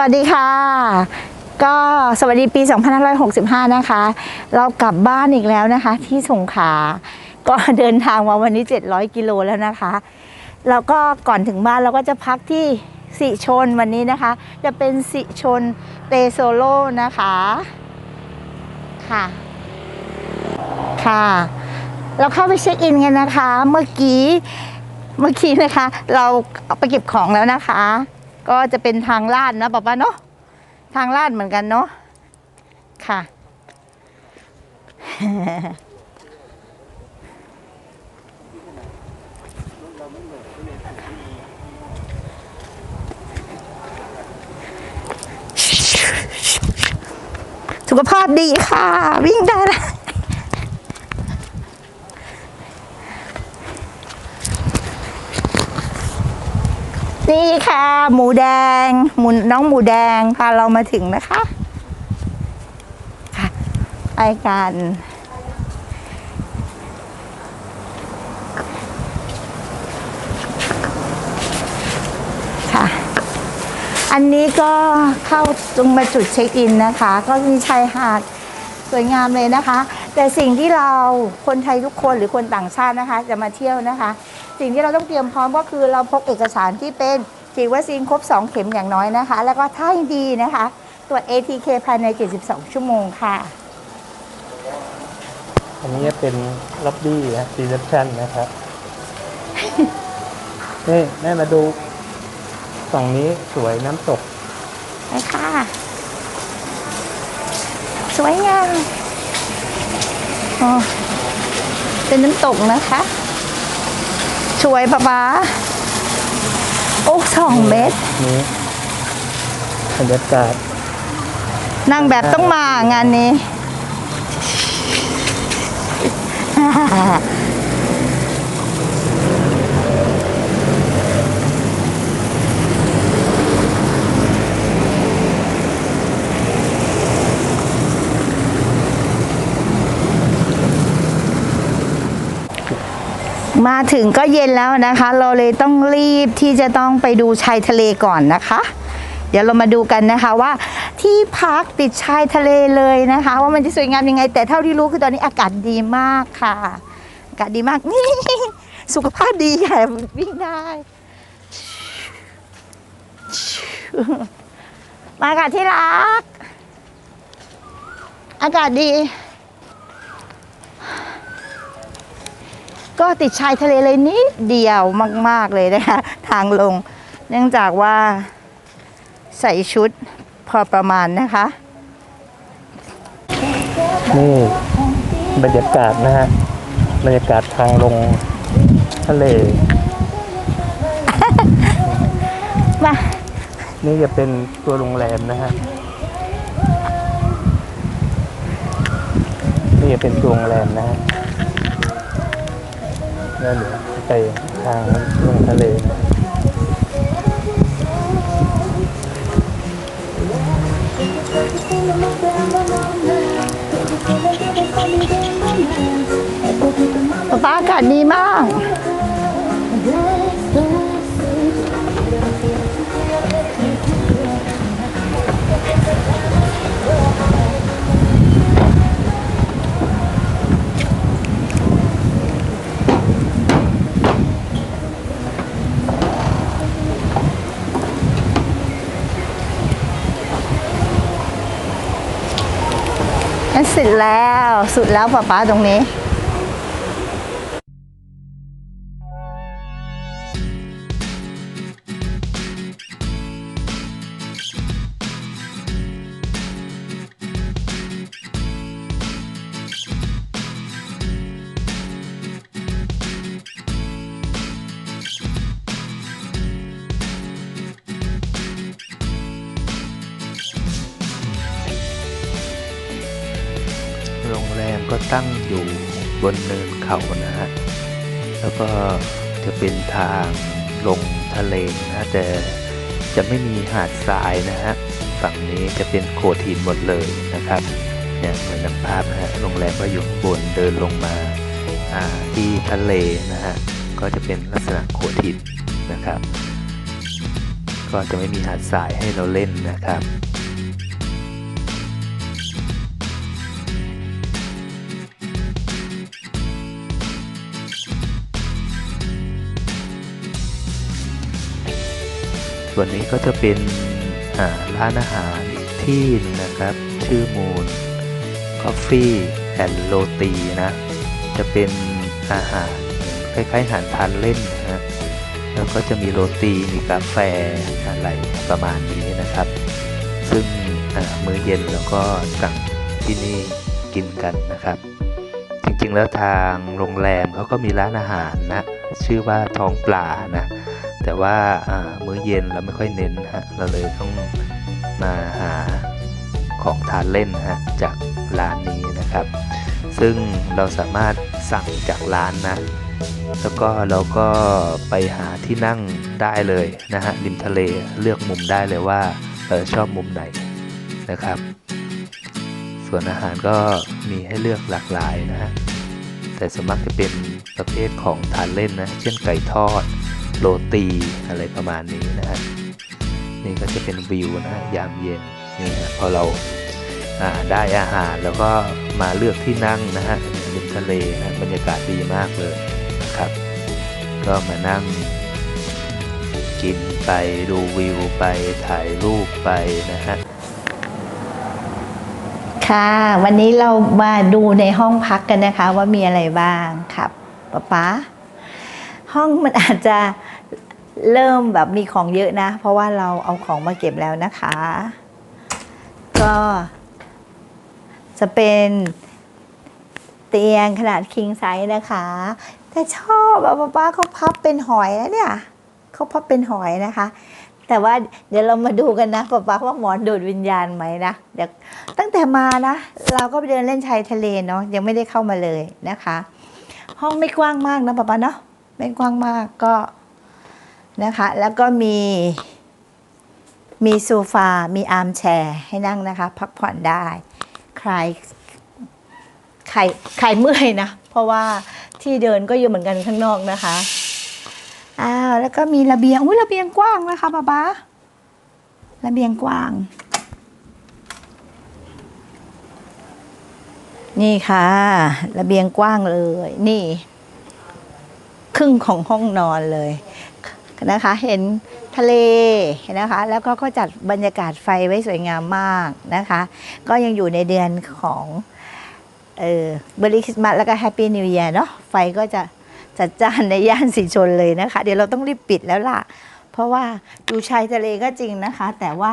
วัสดีค่ะ ก็สวัสดีปี 2565 นะคะ เรากลับบ้านอีกแล้วนะคะ ที่สงขลาก็เดินทางมาวันนี้ 700 กิโลแล้วนะคะ แล้วก็ก่อนถึงบ้านเราก็จะพักที่สิชนวันนี้นะคะ จะเป็นสิชนเปโซโลนะคะค่ะ ค่ะ เราเข้าไปเช็คอินกันนะคะ เมื่อกี้เมื่อกี้นะคะ เราเอาไปเก็บของแล้วนะคะ ก็จะเป็นทางลาดนะป๊าป้าเนาะทางลาดเหมือนกันเนาะค่ะสุขภาพดีค่ะ วิ่งได้แล้ว นี่ค่ะ หมูแดง หมูน้องหมูแดงพาเรามาถึงนะคะค่ะไปกันค่ะ อันนี้ก็เข้าตรงมาจุดเช็คอินนะคะ ก็มีชายหาดสวยงามเลยนะคะ แต่สิ่งที่เราคนไทยทุกคนหรือคนต่างชาตินะคะ จะมาเที่ยวนะคะ สิ่งที่เราต้องเตรียมพร้อมก็คือเราพกเอกสารที่เป็นฉีดวัคซีนครบ 2 เข็มอย่างน้อยนะคะ แล้วก็ถ้ายังดีนะคะตรวจ ATK ภายใน 72 ชั่วโมงค่ะ อันนี้จะเป็นล็อบบี้นะรีเซพชันนะครับ นี่แม่มาดูฝั่งนี้สวยน้ำตกไปค่ะ สวยงาม อ๋อ เป็นน้ำตกนะคะ สวยปะป๊าโอ้สองเมตร นี้บรรยากาศนั่งแบบต้องมางานนี้ มาถึงก็เย็นแล้วนะคะ เราเลยต้องรีบที่จะต้องไปดูชายทะเลก่อนนะคะ เดี๋ยวเรามาดูกันนะคะว่าที่พักติดชายทะเลเลยนะคะ ว่ามันจะสวยงามยังไง แต่เท่าที่รู้คือตอนนี้อากาศดีมากค่ะ อากาศดีมากนี่สุขภาพดีค่ะวิ่งได้มาค่ะที่รัก อากาศดี ก็ติดชายทะเลเลยนิดเดียวมาก ๆ เลยนะคะ ทางลง เนื่องจากว่าใส่ชุดพอประมาณนะคะ นี่บรรยากาศนะฮะ บรรยากาศทางลงทะเล มานี่จะเป็นตัวโรงแรมนะฮะ นี่จะเป็นตัวโรงแรมนะฮะ แล้วเดี๋ยวไปทางลงทะเลนะป๊าป๊าอากาศดีมาก แล้วสุดแล้วป๊าป๊าตรงนี้ รงแรมก็ตั้งอยู่บนเนินเขานะฮะ แล้วก็จะเป็นทางลงทะเลนะแต่จะไม่มีหาดทรายนะฮะ ฝั่งนี้จะเป็นโขดหินหมดเลยนะครับ เนี่ยเหมือนน้ำภาพนะฮะ โรงแรมก็อยู่บนเดินลงมาที่ทะเลนะฮะ ก็จะเป็นลักษณะโขดหินนะครับ ก็จะไม่มีหาดทรายให้เราเล่นนะครับ ส่วนนี้ก็จะเป็นร้านอาหารที่นะครับ ชื่อมูน Coffee and Roti นะ จะเป็นอาหารคล้ายๆอาหารทานเล่นนะฮะแล้วก็จะมีโรตีมีกาแฟอะไรประมาณนี้นะครับ ซึ่งมื้อเย็นเราก็สั่งที่นี่กินกันนะครับ จริงๆแล้วทางโรงแรมเขาก็มีร้านอาหารนะ ชื่อว่าท้องปลานะ แต่ว่าามื้อเย็นเราไม่ค่อยเน้นฮะเราเลยต้องมาหาของทานเล่นฮะจากร้านนี้นะครับ ซึ่งเราสามารถสั่งจากร้านนะ แล้วก็เราก็ไปหาที่นั่งได้เลยนะฮะริมทะเลเลือกมุมได้เลยว่าเออชอบมุมไหนนะครับ ส่วนอาหารก็มีให้เลือกหลากหลายนะฮะแต่ส่วนมากจะเป็นประเภทของทานเล่นนะ เช่นไก่ทอด โรตีอะไรประมาณนี้นะฮะนี่ก็จะเป็นวิวนะฮะยามเย็นนี่ฮะพอเราอ่าได้อาหารแล้วก็มาเลือกที่นั่งนะฮะริมทะเลนะบรรยากาศดีมากเลยนะครับ ก็มานั่งกินไปดูวิวไปถ่ายรูปไปนะฮะค่ะวันนี้เรามาดูในห้องพักกันนะคะว่ามีอะไรบ้างครับป๊าป๊าห้องมันอาจจะ เริ่มแบบมีของเยอะนะ เพราะว่าเราเอาของมาเก็บแล้วนะคะ ก็จะเป็นเตียงขนาด king size นะคะ แต่ชอบอะป๊าป๊าเขาพับเป็นหอยนะเนี่ยเขาพับเป็นหอยนะคะ แต่ว่าเดี๋ยวเรามาดูกันนะป๊าป๊าว่าหมอนดูดวิญญาณไหมนะเดี๋ยวตั้งแต่มานะ เราก็ไปเดินเล่นชายทะเลเนาะยังไม่ได้เข้ามาเลยนะคะ ห้องไม่กว้างมากนะป๊าป๊าเนาะไม่กว้างมากก็ นะคะ แล้วก็มี มีโซฟา มีอาร์มแชร์ให้นั่งนะคะ พักผ่อนได้ ใครใครใครเมื่อยนะ เพราะว่าที่เดินก็เยอะเหมือนกันข้างนอกนะคะ อ้าว แล้วก็มีระเบียง อุ้ยระเบียงกว้างนะคะป๊าป๊าระเบียงกว้าง นี่ค่ะ ระเบียงกว้างเลย นี่ ครึ่งของห้องนอนเลย นะคะเห็นทะเลนะคะแล้วก็เขาจัดบรรยากาศไฟไว้สวยงามมากนะคะ ก็ยังอยู่ในเดือนของเออเบริคริสต์มาสแล้วก็แฮปปี้นิว e ยร์เนาะไฟก็จะจัดจ้านในย่านสีชนเลยนะคะ เดี๋ยวเราต้องรีบปิดแล้วล่ะ เพราะว่าดูชายทะเลก็จริงนะคะ แต่ว่า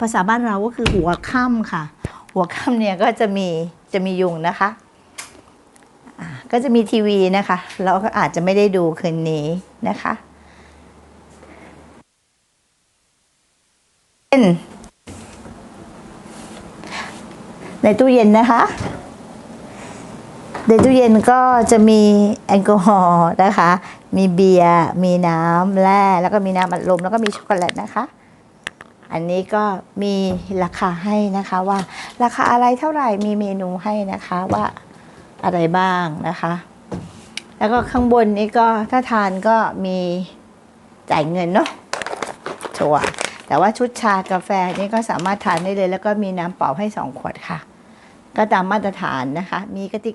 ภาษาบ้านเราก็คือหัวค่ำค่ะ หัวค่ำเนี่ยก็จะมีจะมียุงนะคะก็จะมีทีวีนะคะ เราก็อาจจะไม่ได้ดูคืนนี้นะคะเป็ น ในตู้เย็นนะคะในตู้เย็นก็จะมีแอลกอฮอล์นะคะ มีเบียร์มีน้ำแร่แล้วก็มีน้ำอัดลมแล้วก็มีช็อกโกแลตนะคะ อันนี้ก็มีราคาให้นะคะว่า ราคาอะไรเท่าไหร่มีเมนูให้นะคะว่าอะไรบ้างนะคะ แล้วก็ข้างบนนี้ก็ถ้าทานก็มีจ่ายเงินเนาะชัวร์ แต่ว่าชุดชากาแฟนี่ก็สามารถทานได้เลย แล้วก็มีน้ำเปล่าให้สองขวดค่ะ ก็ตามมาตรฐานนะคะ มีกระติก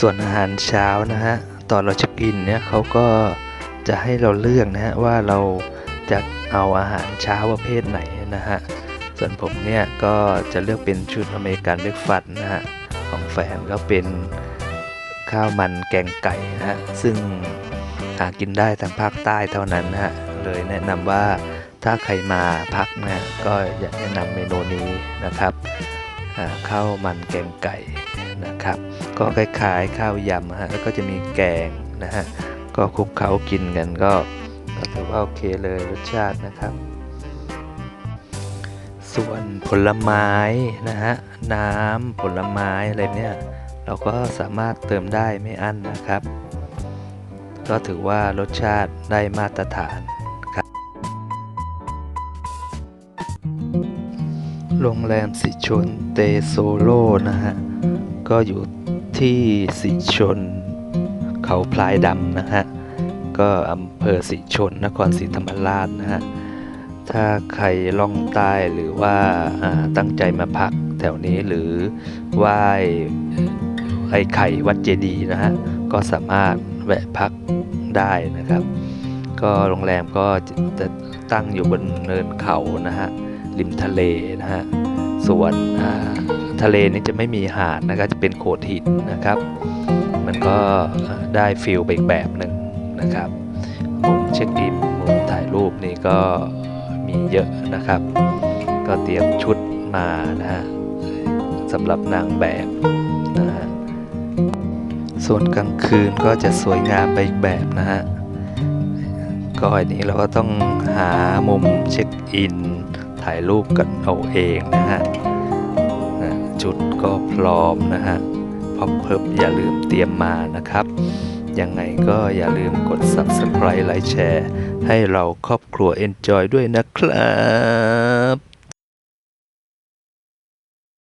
ส่วนอาหารเช้านะฮะตอนเราเช็คอินเนี่ยเขาก็จะให้เราเลือกนะฮะว่าเราจะเอาอาหารเช้าประเภทไหนนะฮะส่วนผมเนี่ยก็จะเลือกเป็นชุดอเมริกันเบรกฟัสนะฮะของแฟนก็เป็นข้าวมันแกงไก่นะฮะซึ่งหากินได้ทางภาคใต้เท่านั้นนะฮะเลยแนะนำว่าถ้าใครมาพักนะก็อยากแนะนำเมนูนี้นะครับข้าวมันแกงไก่ ก็คล้ายๆข้าวยำฮะแล้วก็จะมีแกงนะฮะก็คลุกเคล้ากินกันก็ก็ถือว่าโอเคเลยรสชาตินะครับ ส่วนผลไม้นะฮะน้ำผลไม้อะไรเนี่ยเราก็สามารถเติมได้ไม่อั้นนะครับ ก็ถือว่ารสชาติได้มาตรฐานครับโรงแรมสิชนเตโซโลนะฮะก็อยู่ ที่สิชน เขาพลายดำนะฮะ ก็อำเภอสิชน นครศรีธรรมราชนะฮะ ถ้าใครล่องใต้หรือว่าตั้งใจมาพักแถวนี้หรือไหว้ไอ้ไข่วัดเจดีย์นะฮะ ก็สามารถแวะพักได้นะครับ ก็โรงแรมก็จะตั้งอยู่บนเนินเขานะฮะริมทะเลนะฮะ ส่วนอ่า ทะเลนี้จะไม่มีหาดนะครับจะเป็นโขดหินนะครับ มันก็ได้ฟิลไปอีกแบบหนึ่งนะครับมุมเช็คอินมุมถ่ายรูปนี่ก็มีเยอะนะครับ ก็เตรียมชุดมานะฮะสำหรับนางแบบนะฮะส่วนกลางคืนก็จะสวยงามไปอีกแบบนะฮะก็อันนี้เราก็ต้องหามุมเช็คอิน ถ่ายรูปกันเอาเองนะฮะุดก็พร้อมนะฮะพอเพิ่มอย่าลืมเตรียมมานะครับ ยังไงก็อย่าลืมกด Subscribe ไลค์แชร์ ให้เราครอบครัว Enjoy ด้วยนะครับ